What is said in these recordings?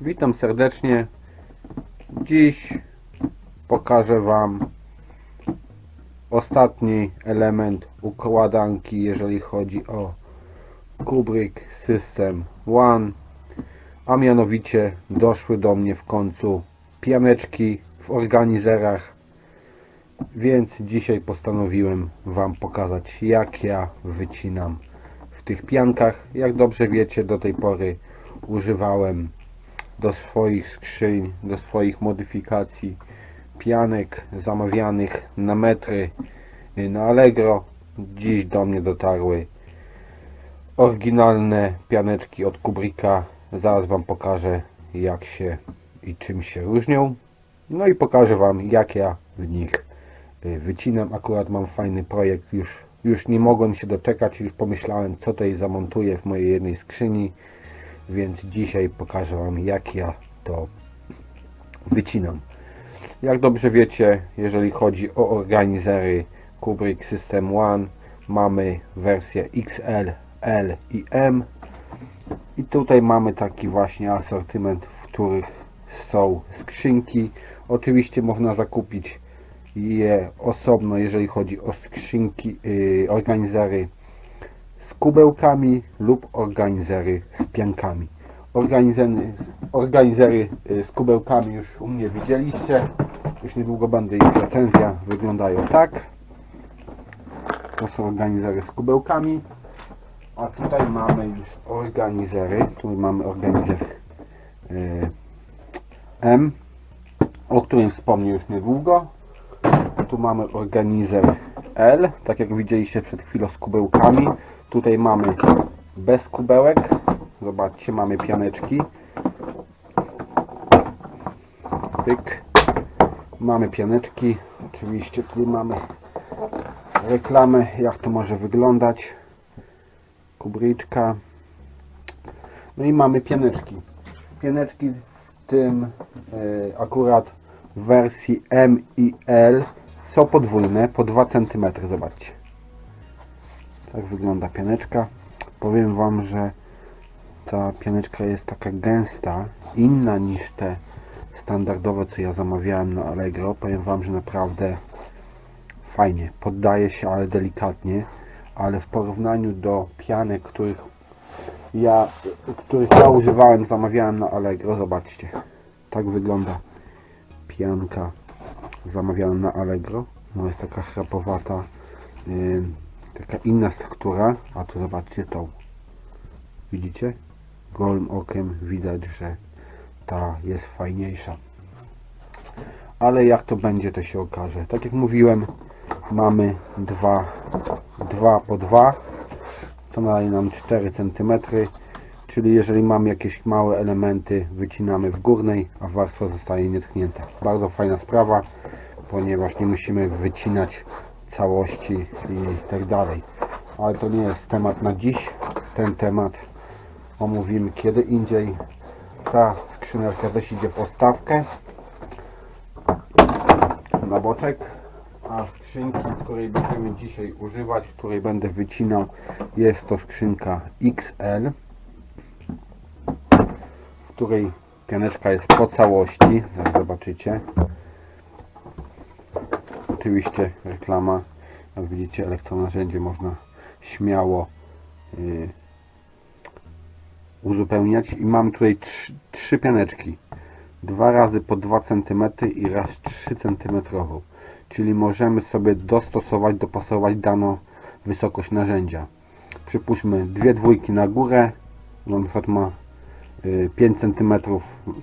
Witam serdecznie. Dziś pokażę Wam ostatni element układanki, jeżeli chodzi o Kubrick System One, a mianowicie doszły do mnie w końcu pianeczki w organizerach, więc dzisiaj postanowiłem Wam pokazać jak ja wycinam w tych piankach. Jak dobrze wiecie, do tej pory używałem do swoich skrzyń, do swoich modyfikacji pianek zamawianych na metry y, na Allegro. Dziś do mnie dotarły oryginalne pianeczki od Kubricka. Zaraz Wam pokażę jak się i czym się różnią. No i pokażę Wam jak ja w nich y, wycinam. Akurat mam fajny projekt, już, już nie mogłem się doczekać, już pomyślałem co tutaj zamontuję w mojej jednej skrzyni więc dzisiaj pokażę Wam jak ja to wycinam. Jak dobrze wiecie, jeżeli chodzi o organizery Kubrick System One, mamy wersję XL, L i M i tutaj mamy taki właśnie asortyment, w których są skrzynki. Oczywiście można zakupić je osobno, jeżeli chodzi o skrzynki, yy, organizery kubełkami lub organizery z piankami. Organizery, organizery z kubełkami już u mnie widzieliście. Już niedługo będzie ich recenzja. Wyglądają tak. To są organizery z kubełkami. A tutaj mamy już organizery. Tu mamy organizer y, M, o którym wspomnę już niedługo. Tu mamy organizer L, tak jak widzieliście przed chwilą z kubełkami. Tutaj mamy bez kubełek. Zobaczcie, mamy pianeczki. Tyk. Mamy pianeczki. Oczywiście tu mamy reklamę, jak to może wyglądać. Kubryczka. No i mamy pianeczki. Pianeczki w tym y, akurat w wersji M i L są podwójne, po 2 cm. Zobaczcie. Tak wygląda pianeczka. Powiem Wam, że ta pianeczka jest taka gęsta, inna niż te standardowe, co ja zamawiałem na Allegro. Powiem Wam, że naprawdę fajnie. Poddaje się, ale delikatnie. Ale w porównaniu do pianek, których ja, których ja używałem, zamawiałem na Allegro, zobaczcie. Tak wygląda pianka zamawiana na Allegro. No jest taka chrapowata, yy, taka inna struktura, a tu zobaczcie tą. Widzicie? Gołym okiem widać, że ta jest fajniejsza. Ale jak to będzie, to się okaże. Tak jak mówiłem, mamy dwa, dwa po dwa. To daje nam 4 cm. Czyli jeżeli mamy jakieś małe elementy, wycinamy w górnej, a warstwa zostaje nietknięta. Bardzo fajna sprawa, ponieważ nie musimy wycinać całości i tak dalej. Ale to nie jest temat na dziś. Ten temat omówimy kiedy indziej. Ta skrzyneczka też idzie po stawkę na boczek. A skrzynki, której będziemy dzisiaj używać, której będę wycinał, jest to skrzynka XL, w której pianeczka jest po całości, jak zobaczycie. Oczywiście reklama, jak widzicie elektronarzędzie można śmiało yy, uzupełniać. I mam tutaj trzy, trzy pianeczki. Dwa razy po 2 cm i raz 3 cm czyli możemy sobie dostosować, dopasować daną wysokość narzędzia. Przypuśćmy dwie dwójki na górę. Na przykład ma y, 5 cm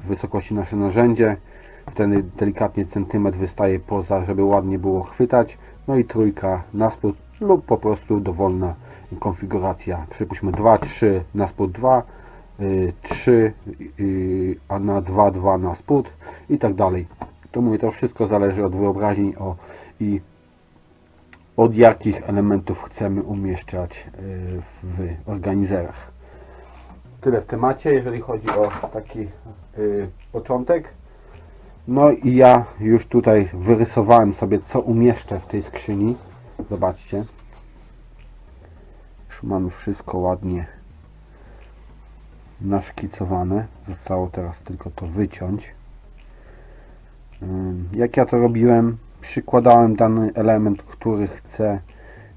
wysokości nasze narzędzie wtedy delikatnie centymetr wystaje poza, żeby ładnie było chwytać. No i trójka na spód lub po prostu dowolna konfiguracja. Przypuśćmy 2, 3 na spód 2 y, 3 y, a na 2, 2 na spód i tak dalej. To mówię, to wszystko zależy od wyobraźni o, i od jakich elementów chcemy umieszczać y, w organizerach. Tyle w temacie, jeżeli chodzi o taki y, początek no i ja już tutaj wyrysowałem sobie co umieszczę w tej skrzyni. Zobaczcie. Już mamy wszystko ładnie naszkicowane. Zostało teraz tylko to wyciąć. Jak ja to robiłem, przykładałem dany element, który chcę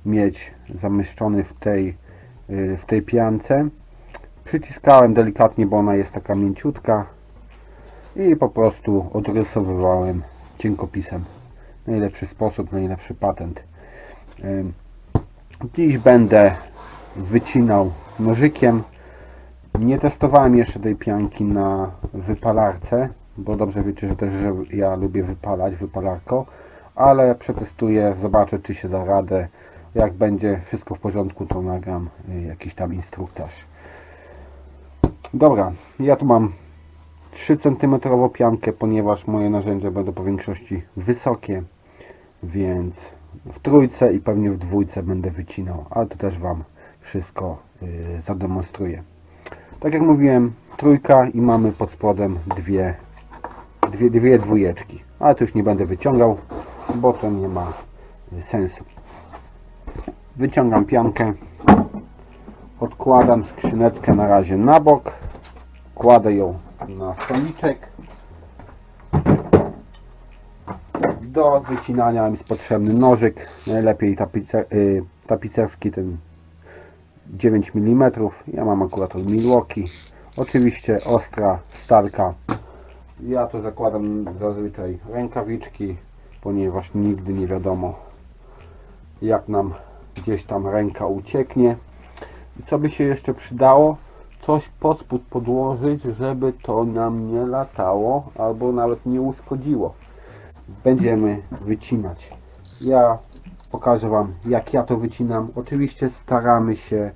mieć zamieszczony w tej, y, w tej piance. Przyciskałem delikatnie, bo ona jest taka mięciutka i po prostu odrysowywałem cienkopisem. Najlepszy sposób, najlepszy patent. Dziś będę wycinał nożykiem. Nie testowałem jeszcze tej pianki na wypalarce, bo dobrze wiecie, że też że ja lubię wypalać wypalarką, ale przetestuję, zobaczę czy się da radę. Jak będzie wszystko w porządku, to nagram y, jakiś tam instruktaż. Dobra, ja tu mam 3 cm piankę, ponieważ moje narzędzia będą po większości wysokie, więc w trójce i pewnie w dwójce będę wycinał, ale to też Wam wszystko y, zademonstruję. Tak jak mówiłem, trójka i mamy pod spodem dwie, dwie, dwie dwójeczki, ale to już nie będę wyciągał, bo to nie ma y, sensu. Wyciągam piankę, odkładam skrzyneczkę na razie na bok, kładę ją na stoliczek. Do wycinania jest potrzebny nożyk, najlepiej tapicer, y, tapicerski ten 9 mm. Ja mam akurat od Milwaukee. Oczywiście ostra stalka. Ja tu zakładam zazwyczaj rękawiczki, ponieważ nigdy nie wiadomo jak nam gdzieś tam ręka ucieknie. I co by się jeszcze przydało? Coś pod spód podłożyć, żeby to nam nie latało albo nawet nie uszkodziło. Będziemy wycinać. Ja pokażę Wam jak ja to wycinam. Oczywiście staramy się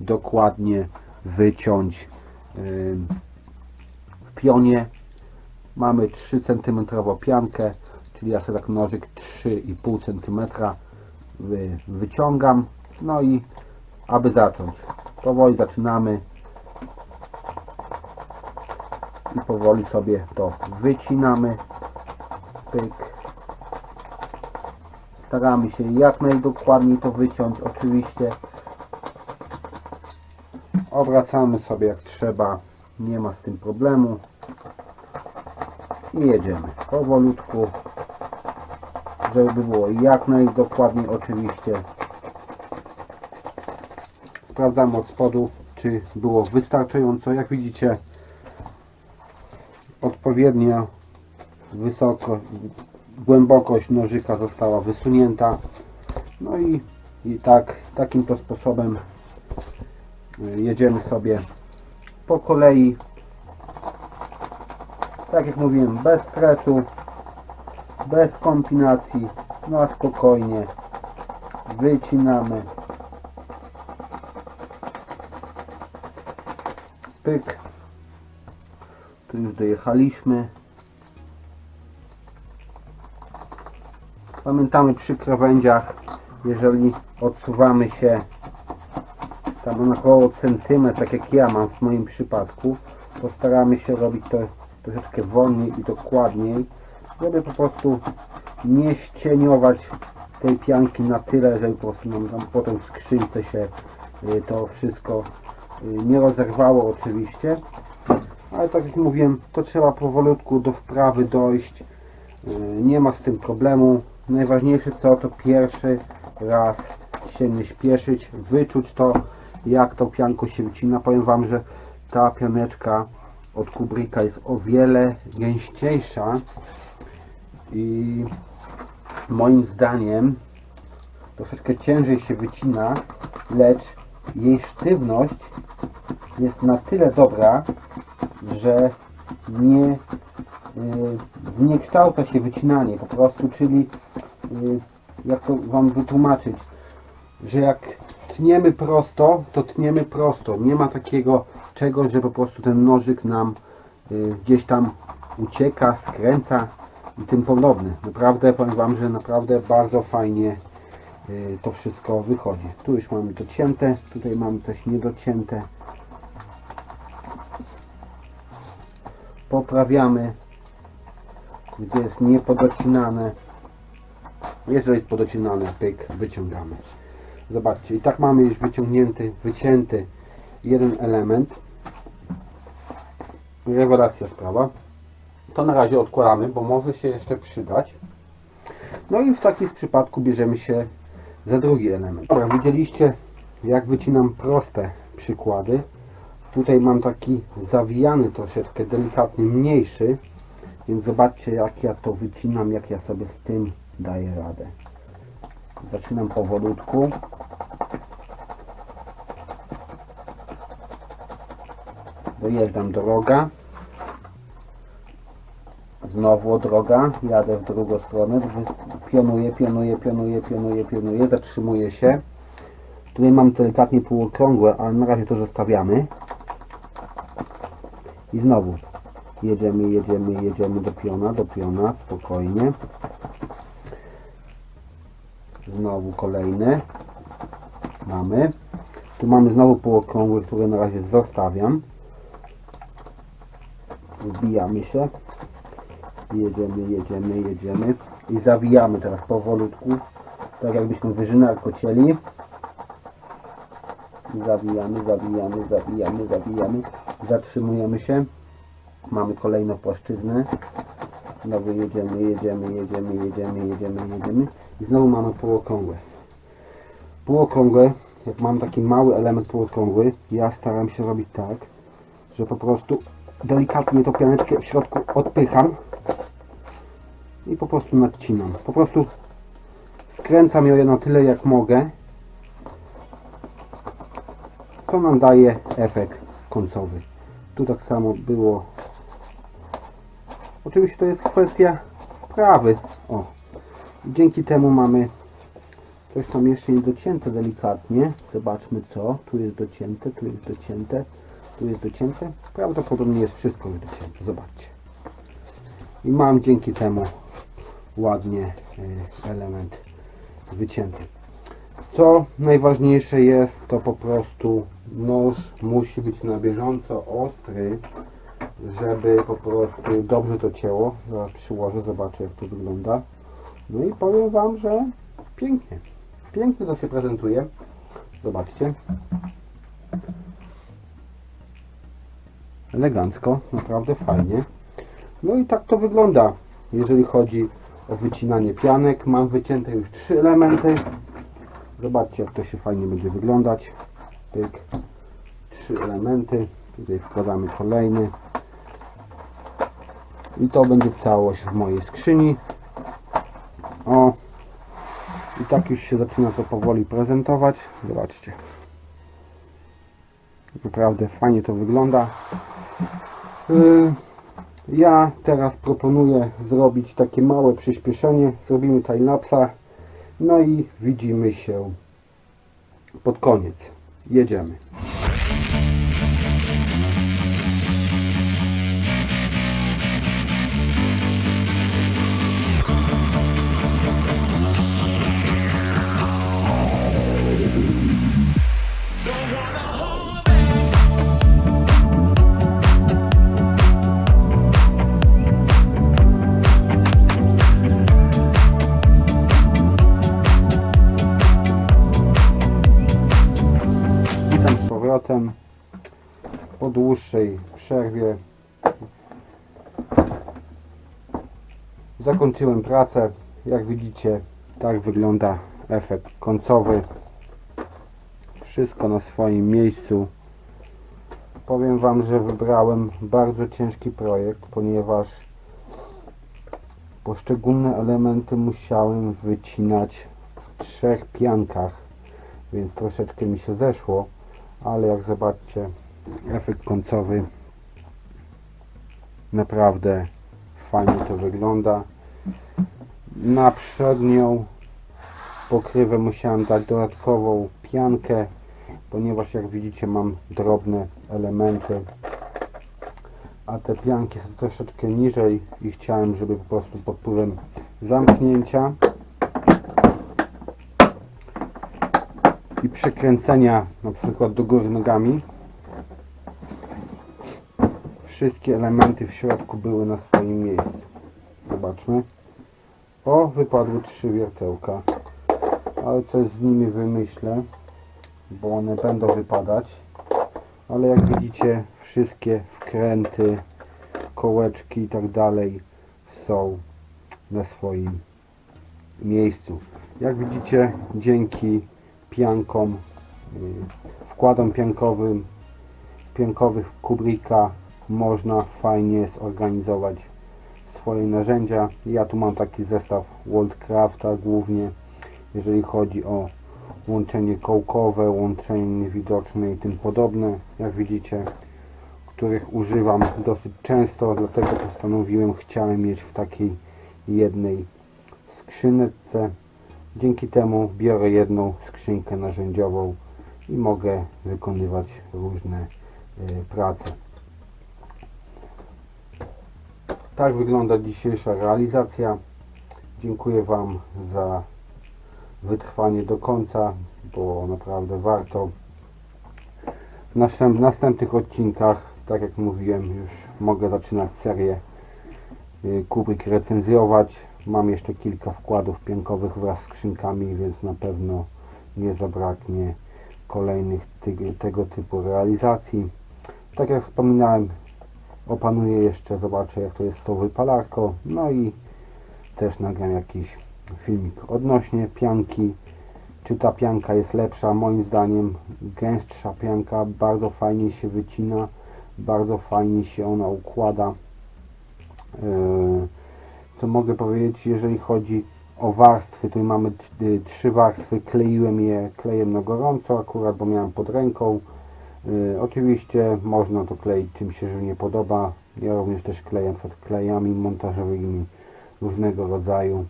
dokładnie wyciąć w pionie. Mamy 3 cm piankę, czyli ja sobie tak nożyk 3,5 cm wy, wyciągam. No i aby zacząć, powoli zaczynamy i powoli sobie to wycinamy. Pyk. Staramy się jak najdokładniej to wyciąć, oczywiście. Obracamy sobie jak trzeba, nie ma z tym problemu. I jedziemy powolutku, żeby było jak najdokładniej oczywiście. Sprawdzamy od spodu, czy było wystarczająco. Jak widzicie, odpowiednio wysoko, głębokość nożyka została wysunięta. No i, i tak, takim to sposobem y, jedziemy sobie po kolei. Tak jak mówiłem, bez stresu, bez kombinacji, na spokojnie wycinamy. Pyk. Tu już dojechaliśmy. Pamiętamy przy krawędziach, jeżeli odsuwamy się tam na około centymetr, tak jak ja mam w moim przypadku, to staramy się robić to troszeczkę wolniej i dokładniej, żeby po prostu nie ścieniować tej pianki na tyle, żeby po prostu nam tam potem w skrzynce się y, to wszystko y, nie rozerwało oczywiście. Ale tak jak mówiłem, to trzeba powolutku do wprawy dojść. Yy, Nie ma z tym problemu. Najważniejsze co to pierwszy raz się nie śpieszyć, wyczuć to jak tą pianką się wycina. Powiem Wam, że ta pianeczka od Kubricka jest o wiele gęściejsza i moim zdaniem troszeczkę ciężej się wycina, lecz jej sztywność jest na tyle dobra, że nie y, zniekształca się wycinanie po prostu, czyli y, jak to Wam wytłumaczyć, że jak tniemy prosto, to tniemy prosto. Nie ma takiego czegoś, że po prostu ten nożyk nam y, gdzieś tam ucieka, skręca i tym podobne. Naprawdę powiem Wam, że naprawdę bardzo fajnie to wszystko wychodzi. Tu już mamy docięte, tutaj mamy też niedocięte. poprawiamy gdzie jest niepodocinane jeżeli jest podocinane pyk wyciągamy zobaczcie i tak mamy już wyciągnięty wycięty jeden element rewelacja sprawa. To na razie odkładamy, bo może się jeszcze przydać. No i w takim przypadku bierzemy się za drugi element. Dobra, widzieliście jak wycinam proste przykłady. Tutaj mam taki zawijany troszeczkę, delikatnie mniejszy, więc zobaczcie jak ja to wycinam, jak ja sobie z tym daję radę. Zaczynam powolutku. Dojeżdżam do roga. Znowu droga, jadę w drugą stronę, pionuję, pionuję, pionuję, pionuję, pionuję, zatrzymuję się. Tutaj mam delikatnie półokrągłe, ale na razie to zostawiamy. I znowu jedziemy, jedziemy, jedziemy do piona, do piona, spokojnie. Znowu kolejny. Mamy. Tu mamy znowu półokrągły, które na razie zostawiam. Wbijamy się. Jedziemy, jedziemy, jedziemy. I zawijamy teraz powolutku. Tak jakbyśmy wyżynarko cieli. Zawijamy, zawijamy, zawijamy, zawijamy. Zatrzymujemy się. Mamy kolejną płaszczyznę. Znowu jedziemy, jedziemy, jedziemy, jedziemy, jedziemy, jedziemy. I znowu mamy półokrągłe. Półokrągłe, jak mam taki mały element półokrągły, ja staram się robić tak, że po prostu delikatnie tą pianeczkę w środku odpycham i po prostu nadcinam. Po prostu skręcam ją na tyle jak mogę, to nam daje efekt końcowy. Tu tak samo było. Oczywiście to jest kwestia prawy. O. Dzięki temu mamy coś tam jeszcze nie docięte delikatnie. Zobaczmy co. Tu jest docięte, tu jest docięte, tu jest docięte. Prawdopodobnie jest wszystko już docięte. Zobaczcie. I mam dzięki temu ładnie y, element wycięty. Co najważniejsze jest, to po prostu nóż musi być na bieżąco ostry, żeby po prostu dobrze to cięło. Zaraz przyłożę, zobaczę jak to wygląda. No i powiem Wam, że pięknie. Pięknie to się prezentuje. Zobaczcie. Elegancko, naprawdę fajnie. No i tak to wygląda, jeżeli chodzi wycinanie pianek. Mam wycięte już trzy elementy. Zobaczcie jak to się fajnie będzie wyglądać. Pyk. Trzy elementy. Tutaj wkładamy kolejny. I to będzie całość w mojej skrzyni. O. I tak już się zaczyna to powoli prezentować. Zobaczcie. Naprawdę fajnie to wygląda. Yy, Ja teraz proponuję zrobić takie małe przyspieszenie. Zrobimy timelapsa. No i widzimy się pod koniec. Jedziemy. Dłuższej przerwie. Zakończyłem pracę. Jak widzicie, tak wygląda efekt końcowy. Wszystko na swoim miejscu. Powiem Wam, że wybrałem bardzo ciężki projekt, ponieważ poszczególne elementy musiałem wycinać w trzech piankach więc troszeczkę mi się zeszło, ale jak zobaczcie, efekt końcowy naprawdę fajnie to wygląda. Na przednią pokrywę musiałem dać dodatkową piankę, ponieważ jak widzicie mam drobne elementy, a te pianki są troszeczkę niżej i chciałem, żeby po prostu pod wpływem zamknięcia i przekręcenia na przykład do góry nogami wszystkie elementy w środku były na swoim miejscu. Zobaczmy. O wypadły trzy wiertełka. Ale coś z nimi wymyślę bo one będą wypadać. Ale jak widzicie wszystkie wkręty kołeczki i tak dalej są na swoim miejscu. Jak widzicie, dzięki piankom, y, wkładom piankowym, piankowych kubrika można fajnie zorganizować swoje narzędzia. Ja tu mam taki zestaw Worldcrafta głównie, jeżeli chodzi o łączenie kołkowe, łączenie widoczne i tym podobne, jak widzicie, których używam dosyć często, dlatego postanowiłem, chciałem mieć w takiej jednej skrzyneczce. Dzięki temu biorę jedną skrzynkę narzędziową i mogę wykonywać różne y, prace. Tak wygląda dzisiejsza realizacja. Dziękuję Wam za wytrwanie do końca, bo naprawdę warto. W następ- następnych odcinkach, tak jak mówiłem, już mogę zaczynać serię y, Kubrick recenzjować. Mam jeszcze kilka wkładów piankowych wraz z skrzynkami, więc na pewno nie zabraknie kolejnych tego typu realizacji. Tak jak wspominałem, opanuję jeszcze, zobaczę jak to jest z tą wypalarką, no i też nagram jakiś filmik odnośnie pianki, czy ta pianka jest lepsza, moim zdaniem gęstsza pianka bardzo fajnie się wycina, bardzo fajnie się ona układa. Yy, Co mogę powiedzieć, jeżeli chodzi o warstwy, tu mamy y, trzy warstwy, kleiłem je klejem na gorąco akurat, bo miałem pod ręką. Yy, oczywiście można to kleić czym się nie podoba. Ja również też kleję na przykład klejami montażowymi różnego rodzaju.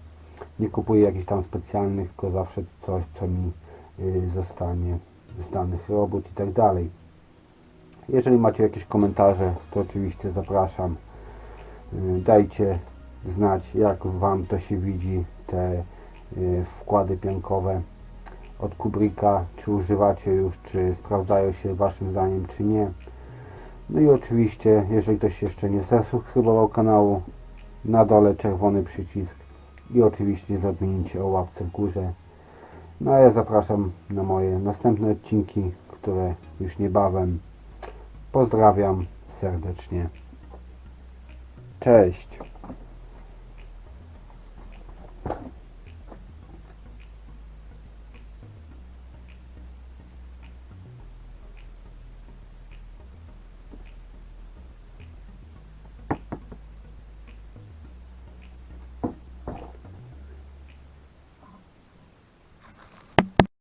Nie kupuję jakichś tam specjalnych, tylko zawsze coś, co mi y, zostanie z danych robót i tak dalej. Jeżeli macie jakieś komentarze, to oczywiście zapraszam. Y, Dajcie znać, jak Wam to się widzi, te y, wkłady piankowe od Kubricka, czy używacie już, czy sprawdzają się Waszym zdaniem, czy nie. No i oczywiście, jeżeli ktoś jeszcze nie zasubskrybował kanału, na dole czerwony przycisk i oczywiście zapomnijcie o łapce w górze. No a ja zapraszam na moje następne odcinki, które już niebawem. Pozdrawiam serdecznie. Cześć.